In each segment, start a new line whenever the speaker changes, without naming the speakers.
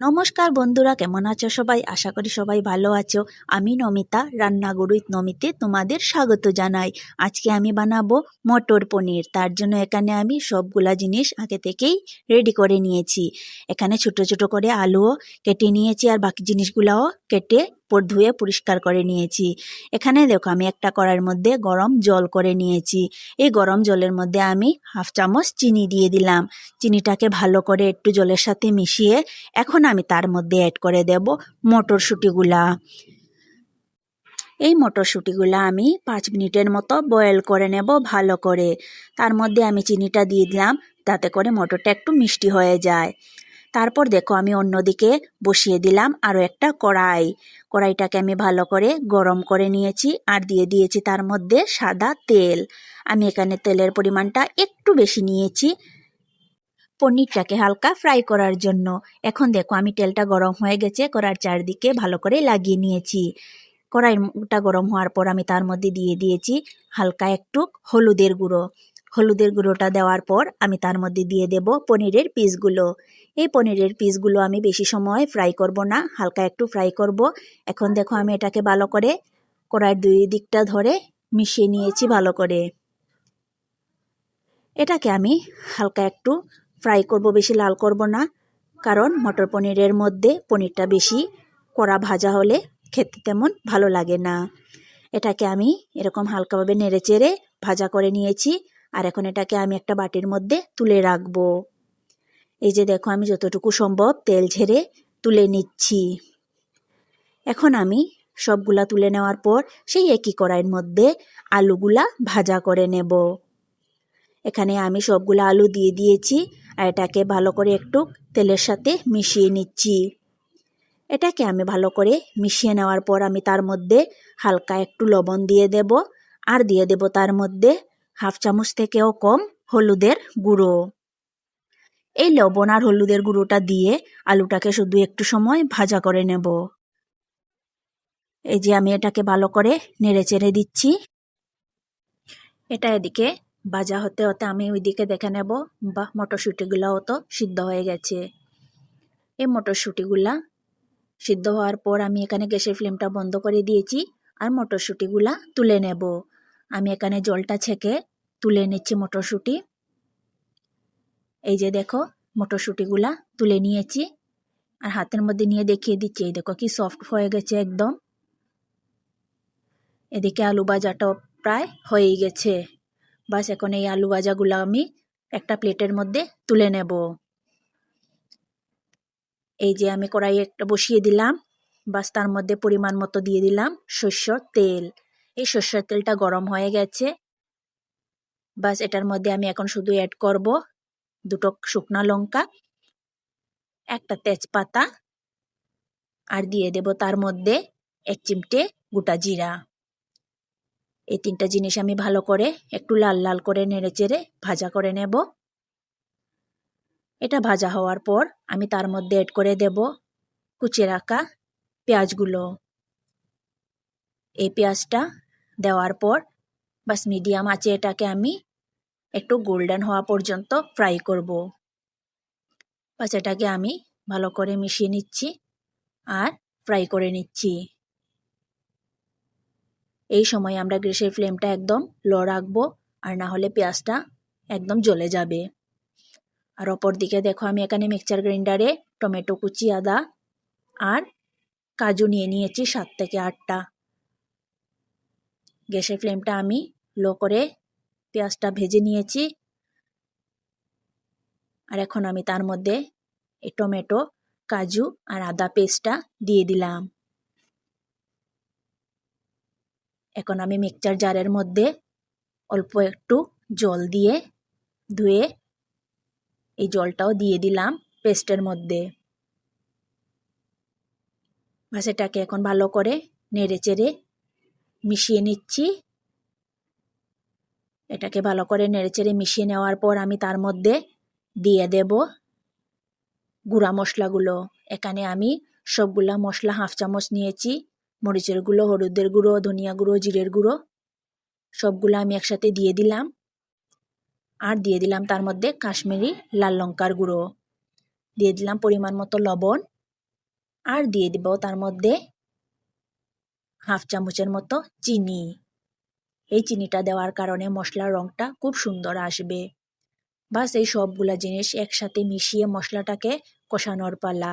নমস্কার বন্ধুরা, কেমন আছো সবাই? আশা করি সবাই ভালো আছো। আমি নমিতা রান্নাগুরু নমিতে তোমাদের স্বাগত জানাই। আজকে আমি বানাবো মটর পনির। তার জন্য এখানে আমি সবগুলা জিনিস আগে থেকেই রেডি করে নিয়েছি। এখানে ছোট ছোট করে আলুও কেটে নিয়েছি আর বাকি জিনিসগুলাও কেটে ধুয়ে পরিষ্কার করে নিয়েছি। এখানে দেখো আমি একটা কড়াইয়ের মধ্যে গরম জল করে নিয়েছি। এই গরম জলের মধ্যে আমি হাফ চামচ চিনি দিয়ে দিলাম। চিনিটাকে ভালো করে একটু জলের সাথে মিশিয়ে এখন আমি তার মধ্যে অ্যাড করে দেব মটরশুঁটিগুলা। এই মটরশুঁটিগুলা আমি পাঁচ মিনিটের মতো বয়েল করে নেব ভালো করে। তার মধ্যে আমি চিনিটা দিয়ে দিলাম তাতে করে মটরটা একটু মিষ্টি হয়ে যায়। তারপর দেখো আমি অন্যদিকে বসিয়ে দিলাম আরও একটা কড়াই। কড়াইটাকে আমি ভালো করে গরম করে নিয়েছি আর দিয়ে দিয়েছি তার মধ্যে সাদা তেল। আমি এখানে তেলের পরিমাণটা একটু বেশি নিয়েছি পনিরটাকে হালকা ফ্রাই করার জন্য। এখন দেখো আমি তেলটা গরম হয়ে গেছে কড়ার চারদিকে ভালো করে লাগিয়ে নিয়েছি। কড়াইটা গরম হওয়ার পর আমি তার মধ্যে দিয়ে দিয়েছি হালকা একটু হলুদের গুঁড়ো। হলুদের গুঁড়োটা দেওয়ার পর আমি তার মধ্যে দিয়ে দেব পনিরের পিসগুলো। এই পনিরের পিসগুলো আমি বেশি সময় ফ্রাই করব না, হালকা একটু ফ্রাই করব। এখন দেখো আমি এটাকে ভালো করে কড়াইয়ের দুই দিকটা ধরে মিশিয়ে নিয়েছি ভালো করে। এটাকে আমি হালকা একটু ফ্রাই করব, বেশি লাল করব না, কারণ মটর পনিরের মধ্যে পনিরটা বেশি কড়া ভাজা হলে খেতে তেমন ভালো লাগে না। এটাকে আমি এরকম হালকাভাবে নেড়ে চেড়ে ভাজা করে নিয়েছি, আর এখন এটাকে আমি একটা বাটির মধ্যে তুলে রাখব। এই যে দেখো আমি যতটুকু সম্ভব তেল ঝেড়ে তুলে নিচ্ছি। এখন আমি সবগুলা তুলে নেওয়ার পর সেই একই কড়াইয়ের মধ্যে আলুগুলা ভাজা করে নেব। এখানে আমি সবগুলো আলু দিয়ে দিয়েছি আর এটাকে ভালো করে একটু তেলের সাথে মিশিয়ে নিচ্ছি। এটাকে আমি ভালো করে মিশিয়ে নেওয়ার পর আমি তার মধ্যে হালকা একটু লবণ দিয়ে দেব। আর দিয়ে দেব তার মধ্যে হাফ চামচ থেকেও কম হলুদের গুঁড়ো। এই লবণ আর হলুদের গুঁড়োটা দিয়ে আলুটাকে শুধু একটু সময় ভাজা করে নেব। এই যে আমি এটাকে ভালো করে নেড়ে চেড়ে দিচ্ছি। এটা এদিকে ভাজা হতে হতে আমি ওইদিকে দেখে নেব বা মটরশুঁটিগুলাও তো সিদ্ধ হয়ে গেছে। এই মটরশুঁটিগুলা সিদ্ধ হওয়ার পর আমি এখানে গ্যাসের ফ্লেমটা বন্ধ করে দিয়েছি আর মটরশুঁটিগুলা তুলে নেব। আমি এখানে জলটা ছেঁকে তুলে নিচ্ছি মটরশুঁটি। এই যে দেখো, মটরশুঁটিগুলা তুলে নিয়েছি। আর হাতের মধ্যে নিয়ে দেখিয়ে দিচ্ছি, এই দেখো কি সফট হয়ে গেছে একদম। এদিকে আলু ভাজাটাও প্রায় হয়েই গেছে। বাস এখন এই আলু ভাজাগুলো আমি একটা প্লেটের মধ্যে তুলে নেব। এই যে আমি কড়াই একটা বসিয়ে দিলাম। বাস তার মধ্যে পরিমাণ মতো দিয়ে দিলাম শস্যর তেল। এই শস্যর তেলটা গরম হয়ে গেছে। বাস এটার মধ্যে আমি এখন শুধু অ্যাড করব দুটো শুকনো লঙ্কা, একটা তেজপাতা আর দিয়ে দেব তার মধ্যে এক চিমটে গোটা জিরা। এই তিনটা জিনিস আমি ভালো করে একটু লাল লাল করে নেড়ে চেড়ে ভাজা করে নেব। এটা ভাজা হওয়ার পর আমি তার মধ্যে এড করে দেব কুচে রাখা পেঁয়াজগুলো। এই পেঁয়াজটা দেওয়ার পর বাস মিডিয়াম আছে এটাকে আমি একটু গোল্ডেন হওয়া পর্যন্ত ফ্রাই করব। বাস এটাকে আমি ভালো করে মিশিয়ে নিচ্ছি আর ফ্রাই করে নিচ্ছি। এই সময় আমরা গ্যাসের ফ্লেমটা একদম লো রাখব আর না হলে পেঁয়াজটা একদম জ্বলে যাবে। আর অপর দিকে দেখো আমি এখানে মিক্সচার গ্রাইন্ডারে টমেটো কুচি, আদা আর কাজু নিয়ে নিয়েছি সাত থেকে আটটা। গ্যাসের ফ্লেমটা আমি লো করে পেঁয়াজটা ভেজে নিয়েছি। আর এখন আমি তার মধ্যে এই টমেটো, কাজু আর আদা পেস্টটা দিয়ে দিলাম। এখন আমি মিক্সচার জারের মধ্যে অল্প একটু জল দিয়ে ধুয়ে এই জলটাও দিয়ে দিলাম পেস্টের মধ্যে। ভাষাটাকে এখন ভালো করে নেড়ে চেড়ে মিশিয়ে নিচ্ছি। এটাকে ভালো করে নেড়েচেড়ে মিশিয়ে নেওয়ার পর আমি তার মধ্যে দিয়ে দেব গুঁড়া মশলাগুলো। এখানে আমি সবগুলা মশলা হাফ চামচ নিয়েছি, মরিচের গুঁড়ো, হলুদের গুঁড়ো, ধনিয়া গুঁড়ো, জিরের গুঁড়ো, সবগুলো আমি একসাথে দিয়ে দিলাম। আর দিয়ে দিলাম তার মধ্যে কাশ্মীরি লাল লঙ্কার গুঁড়ো। দিয়ে দিলাম পরিমাণ মতো লবণ। আর দিয়ে দিব তার মধ্যে হাফ চামচের মতো চিনি। এই চিনিটা দেওয়ার কারণে মশলার রঙটা খুব সুন্দর আসবে। বাস এই সবগুলা জিনিস একসাথে মিশিয়ে মশলাটাকে কষানোর পালা।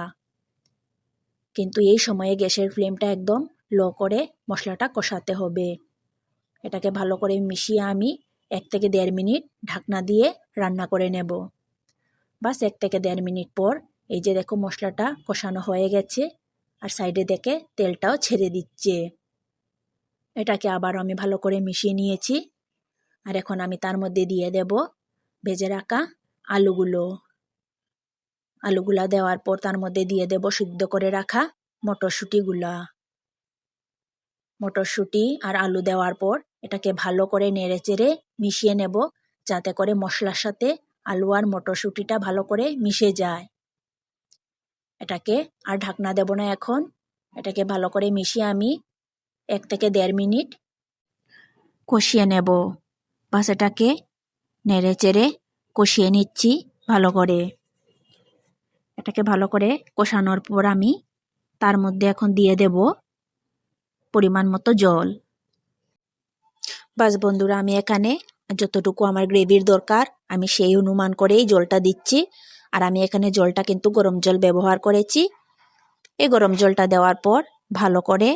কিন্তু এই সময়ে গ্যাসের ফ্লেমটা একদম লো করে মশলাটা কষাতে হবে। এটাকে ভালো করে মিশিয়ে আমি এক থেকে দেড় মিনিট ঢাকনা দিয়ে রান্না করে নেব। বাস এক থেকে দেড় মিনিট পর এই যে দেখো মশলাটা কষানো হয়ে গেছে, আর সাইডে দেখে তেলটাও ছেড়ে দিচ্ছে। এটাকে আবার আমি ভালো করে মিশিয়ে নিয়েছি। আর এখন আমি তার মধ্যে দিয়ে দেব ভেজে রাখা আলুগুলো। আলুগুলা দেওয়ার পর তার মধ্যে দিয়ে দেব সিদ্ধ করে রাখা মটরশুঁটিগুলা। মটরশুঁটি আর আলু দেওয়ার পর এটাকে ভালো করে নেড়ে চেড়ে মিশিয়ে নেব যাতে করে মশলার সাথে আলু আর মটরশুঁটিটা ভালো করে মিশে যায়। এটাকে আর ঢাকনা দেব না এখন। এটাকে ভালো করে মিশিয়ে আমি এক থেকে দেড় মিনিট কষিয়ে নেব। বাস এটাকে নেড়ে চেড়ে কষিয়ে নিচ্ছি ভালো করে। এটাকে ভালো করে কষানোর পর আমি তার মধ্যে এখন দিয়ে দেব পরিমাণ মতো জল। বাস বন্ধুরা, আমি এখানে যতটুকু আমার গ্রেভির দরকার, আমি সেই অনুমান করেই জলটা দিচ্ছি। আর আমি এখানে জলটা কিন্তু গরম জল ব্যবহার করেছি। এই গরম জলটা দেওয়ার পর ভালো করে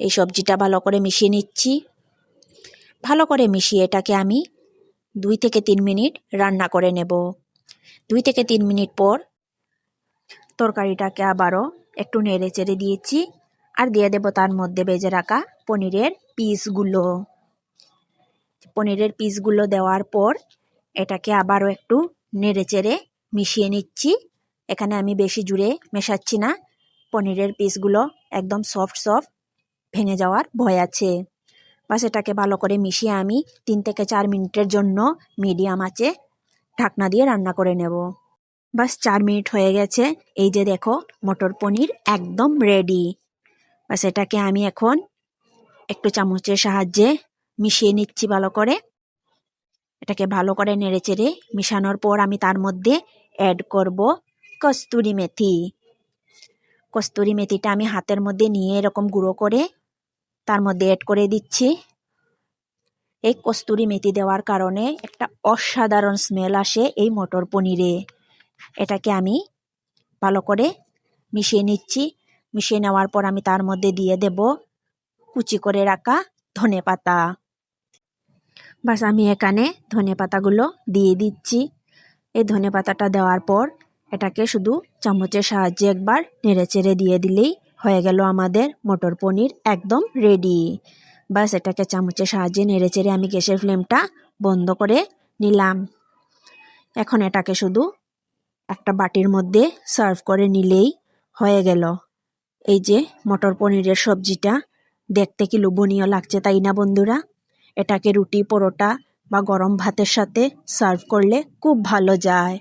এই সবজিটা ভালো করে মিশিয়ে নিচ্ছি। ভালো করে মিশিয়ে এটাকে আমি দুই থেকে তিন মিনিট রান্না করে নেব। দুই থেকে তিন মিনিট পর তরকারিটাকে আবারও একটু নেড়ে চেড়ে দিয়েছি আর দিয়ে দেব তার মধ্যে বেজে রাখা পনিরের পিসগুলো। পনিরের পিসগুলো দেওয়ার পর এটাকে আবারও একটু নেড়ে চেড়ে মিশিয়ে নিচ্ছি। এখানে আমি বেশি জুড়ে মেশাচ্ছি না। পনিরের পিসগুলো একদম সফট সফট ভেঙে যাওয়ার ভয় আছে। এটাকে ভালো করে মিশিয়ে আমি তিন থেকে চার মিনিটের জন্য মিডিয়াম আঁচে ঢাকনা দিয়ে রান্না করে নেব। বাস চার মিনিট হয়ে গেছে, এই যে দেখো মটর পনির একদম রেডি বাস এটাকে আমি এখন একটু চামচের সাহায্যে মিশিয়ে নিচ্ছি ভালো করে। এটাকে ভালো করে নেড়ে চেড়ে মিশানোর পর আমি তার মধ্যে অ্যাড করব কস্তুরি মেথি। কস্তুরি মেথিটা আমি হাতের মধ্যে নিয়ে এরকম গুঁড়ো করে তার মধ্যে অ্যাড করে দিচ্ছি। এই কস্তুরি মেথি দেওয়ার কারণে একটা অসাধারণ স্মেল আসে এই মটর পনিরে। এটাকে আমি ভালো করে মিশিয়ে নিচ্ছি। মিশিয়ে নেওয়ার পর আমি তার মধ্যে দিয়ে দেব কুচি করে রাখা ধনে পাতা। বাস আমি এখানে ধনে পাতাগুলো দিয়ে দিচ্ছি। এই ধনে পাতাটা দেওয়ার পর এটাকে শুধু চামচের সাহায্যে একবার নেড়ে চেড়ে দিয়ে দিলেই হয়ে গেল আমাদের মটর পনির একদম রেডি বাস এটাকে চামচের সাহায্যে নেড়ে চেড়ে আমি গ্যাসের ফ্লেমটা বন্ধ করে নিলাম। এখন এটাকে শুধু একটা বাটির মধ্যে সার্ভ করে নিলেই হয়ে গেল। এই যে মটর পনিরের সবজিটা, দেখতে কি লোভনীয় লাগছে তাই না বন্ধুরা? এটাকে রুটি, পরোটা বা গরম ভাতের সাথে সার্ভ করলে খুব ভালো যায়।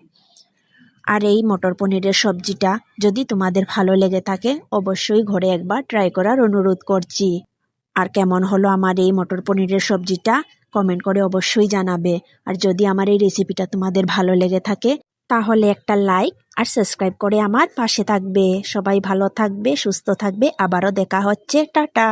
আর এই মটর পনিরের সবজিটা যদি তোমাদের ভালো লেগে থাকে, অবশ্যই ঘরে একবার ট্রাই করার অনুরোধ করছি। আর কেমন হলো আমার এই মটর পনিরের সবজিটা কমেন্ট করে অবশ্যই জানাবে। আর যদি আমার এই রেসিপিটা তোমাদের ভালো লেগে থাকে, তাহলে একটা লাইক আর সাবস্ক্রাইব করে আমার পাশে থাকবে। সবাই ভালো থাকবে, সুস্থ থাকবে। আবারও দেখা হচ্ছে। টাটা!